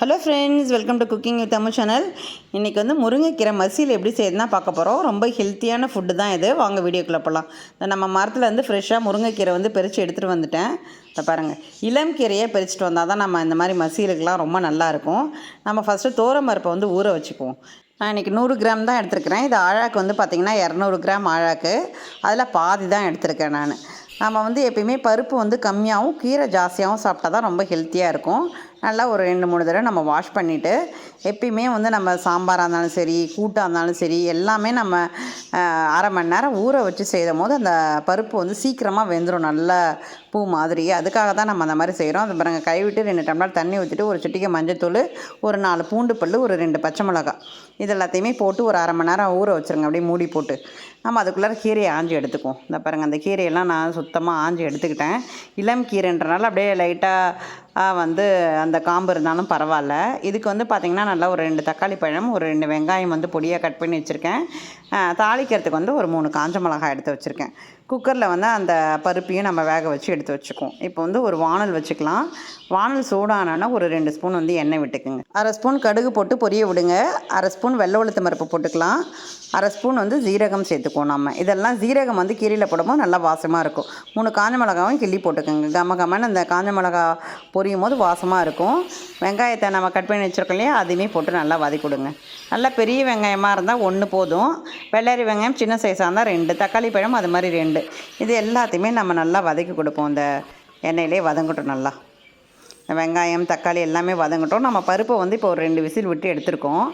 Hello friends welcome to cooking with Tamil channel இன்றைக்கி வந்து முருங்கைக்கீரை மசியில் எப்படி செய்யுதுன்னா பார்க்க போகிறோம் ரொம்ப ஹெல்த்தியான ஃபுட்டு தான் இது. வாங்க வீடியோக்குள்ளே போகலாம் நம்ம மரத்தில் வந்து ஃப்ரெஷ்ஷாக முருங்கைக்கீரை வந்து பறித்து எடுத்துகிட்டு வந்துட்டேன். இதை பாருங்கள் இளம் கீரையை பறிச்சுட்டு வந்தால் தான் நம்ம இந்த மாதிரி மசியலுக்கெலாம் ரொம்ப நல்லாயிருக்கும் நம்ம ஃபஸ்ட்டு தோரம் பருப்பை வந்து ஊற வச்சுக்குவோம். நான் இன்றைக்கி நூறு கிராம் தான் எடுத்துருக்கிறேன். இது ஆழாக்கு வந்து பார்த்திங்கன்னா இரநூறு கிராம் ஆழாக்கு. அதில் பாதி தான் எடுத்திருக்கேன் நான். நம்ம வந்து எப்பயுமே பருப்பு வந்து கம்மியாகவும் கீரை ஜாஸ்தியாகவும் சாப்பிட்டா தான் ரொம்ப ஹெல்த்தியாக இருக்கும். நல்லா ஒரு ரெண்டு மூணு தடவை நம்ம வாஷ் பண்ணிவிட்டு எப்பயுமே வந்து நம்ம சாம்பாராக இருந்தாலும் சரி கூட்டாக இருந்தாலும் சரி எல்லாமே நம்ம அரை மணி நேரம் ஊற வச்சு செய்யும் போது அந்த பருப்பு வந்து சீக்கிரமாக வெந்துடும் நல்ல பூ மாதிரி அதுக்காக தான் நம்ம அந்த மாதிரி செய்கிறோம் அது பாருங்கள் கைவிட்டு ரெண்டு டம்ளர் தண்ணி ஊற்றிட்டு ஒரு சிட்டிகை மஞ்சத்தூள் ஒரு நாலு பூண்டு பல் ஒரு ரெண்டு பச்சை மிளகாய். இது எல்லாத்தையுமே போட்டு ஒரு அரை மணி நேரம் ஊற வச்சுருங்க. அப்படியே மூடி போட்டு. நம்ம அதுக்குள்ளார கீரையை ஆஞ்சி எடுத்துக்குவோம். இந்த பாருங்கள் அந்த கீரையெல்லாம் நான் சுத்தமாக ஆஞ்சி எடுத்துக்கிட்டேன். இளம் கீரைன்றனால அப்படியே லைட்டாக வந்து அந்த காம்பு இருந்தாலும் பரவாயில்ல. இதுக்கு வந்து பார்த்திங்கன்னா நல்லா ஒரு ரெண்டு தக்காளி பழம் ஒரு ரெண்டு வெங்காயம் வந்து பொடியாக கட் பண்ணி வச்சுருக்கேன். தாளிக்கிறதுக்கு வந்து ஒரு மூணு காஞ்ச மிளகாய் எடுத்து வச்சுருக்கேன். குக்கரில் வந்து அந்த பருப்பையும் நம்ம வேக வச்சு எடுத்து வச்சுக்குவோம். இப்போ வந்து ஒரு வானல் வச்சுக்கலாம். வானல் சூடானோன்னா ஒரு ரெண்டு ஸ்பூன் வந்து எண்ணெய் விட்டுக்குங்க. அரை ஸ்பூன் கடுகு போட்டு பொரிய விடுங்க. அரை ஸ்பூன் வெள்ளை உளுத்தம் பருப்பு போட்டுக்கலாம். அரை ஸ்பூன் வந்து ஜீரகம் சேர்த்துக்குவோம் நம்ம. இதெல்லாம் ஜீரகம் வந்து கீரையில் போடும்போது நல்லா வாசமாக இருக்கும். மூணு காஞ்ச மிளகாவும் கிள்ளி போட்டுக்கோங்க. கம கமன்னு அந்த காஞ்ச மிளகா பொரியும் போது வாசமாக இருக்கும். வெங்காயத்தை நம்ம கட் பண்ணி வச்சுருக்கோம் இல்லையா? அதையுமே போட்டு நல்லா வதக்கி கொடுங்க நல்லா பெரிய வெங்காயமாக இருந்தால் ஒன்று போதும். வெள்ளரி வெங்காயம் சின்ன சைஸாக இருந்தால் ரெண்டு. தக்காளி பழம் அது மாதிரி ரெண்டு. இது எல்லாத்தையுமே நம்ம நல்லா வதக்கி கொடுப்போம். இந்த எண்ணெயிலே வதங்கட்டும் நல்லா. வெங்காயம் தக்காளி எல்லாமே வதங்கட்டும். நம்ம பருப்பை வந்து இப்போ ஒரு ரெண்டு விசில் விட்டு எடுத்துருக்கோம்.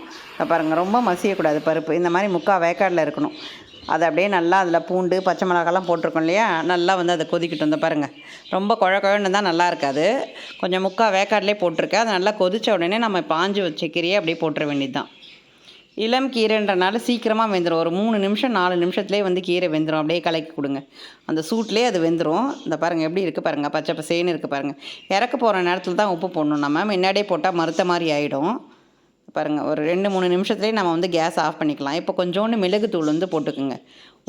பாருங்கள் ரொம்ப மசியக்கூடாது பருப்பு. இந்த மாதிரி முக்கால் வேக்காடில் இருக்கணும். அதை அப்படியே நல்லா அதில் பூண்டு பச்சை மிளகாலாம் போட்டிருக்கோம் இல்லையா? நல்லா வந்து அதை கொதிக்கட்டும். வந்து பாருங்கள் ரொம்ப குழ குழன்னு தான் நல்லா இருக்காது. கொஞ்சம் முக்கால் வேக்காட்லேயே போட்டிருக்கேன். அது நல்லா கொதித்த உடனே நம்ம பாஞ்சு வச்ச கீரையை அப்படியே போட்டுற வேண்டியது தான் இளம் கீரைன்றனால சீக்கிரமாக வெந்துடும் ஒரு மூணு நிமிஷம் நாலு நிமிஷத்துலேயே வந்து கீரை வெந்துடும் அப்படியே கலக்கி கொடுங்க. அந்த சூட்லேயே அது வெந்துடும் இந்த பாருங்கள் எப்படி இருக்குது பாருங்கள் பச்சை பசேன்னு இருக்குது பாருங்கள் இறக்க போகிற நேரத்தில் தான் உப்பு போடணும். நம்ம முன்னாடியே போட்டால் மறுத்த மாதிரி ஆகிடும் பாருங்கள் ஒரு ரெண்டு மூணு நிமிஷத்துலேயே நம்ம வந்து கேஸ் ஆஃப் பண்ணிக்கலாம். இப்போ கொஞ்சோண்டு மிளகுத்தூள் வந்து போட்டுக்குங்க.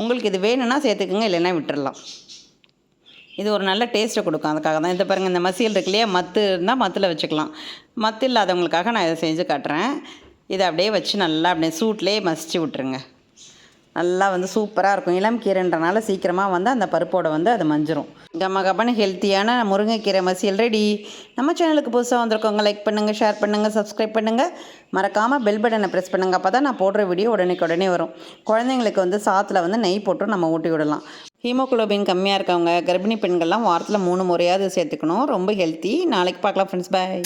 உங்களுக்கு இது வேணும்னா சேர்த்துக்குங்க இல்லைன்னா விட்டுடலாம் இது ஒரு நல்ல டேஸ்ட்டை கொடுக்கும். அதுக்காக தான். இந்த பாருங்கள் இந்த மசியல் இருக்கு இல்லையா? மத்து இருந்தால் மத்தில் வச்சுக்கலாம். மத்து இல்லாதவங்களுக்காக நான் இதை செஞ்சு காட்டுறேன். இதை அப்படியே வச்சு நல்லா அப்படியே சூட்லேயே மசிச்சு விட்ருங்க நல்லா வந்து சூப்பராக இருக்கும். இளம் கீரைன்றனால சீக்கிரமாக வந்து அந்த பருப்போட வந்து அது மஞ்சிரும். கம்ம கப்பன்னு ஹெல்த்தியான முருங்கைக்கீரை மசியல் ரெடி. நம்ம சேனலுக்கு புதுசாக வந்திருக்கவங்க லைக் பண்ணுங்கள் ஷேர் பண்ணுங்கள் சப்ஸ்கிரைப் பண்ணுங்கள் மறக்காமல் பெல் பட்டனை ப்ரெஸ் பண்ணுங்கள் அப்போ தான் நான் போடுற வீடியோ உடனே உடனே வரும். குழந்தைங்களுக்கு வந்து சாத்தில் வந்து நெய் போட்டு நம்ம ஊட்டி விடலாம். ஹீமோகுளோபின் கம்மியாக இருக்கவங்க கர்ப்பிணி பெண்கள்லாம் வாரத்தில் மூணு முறையாவது சேர்த்துக்கணும். ரொம்ப ஹெல்த்தி நாளைக்கு பார்க்கலாம் ஃப்ரெண்ட்ஸ் பாய்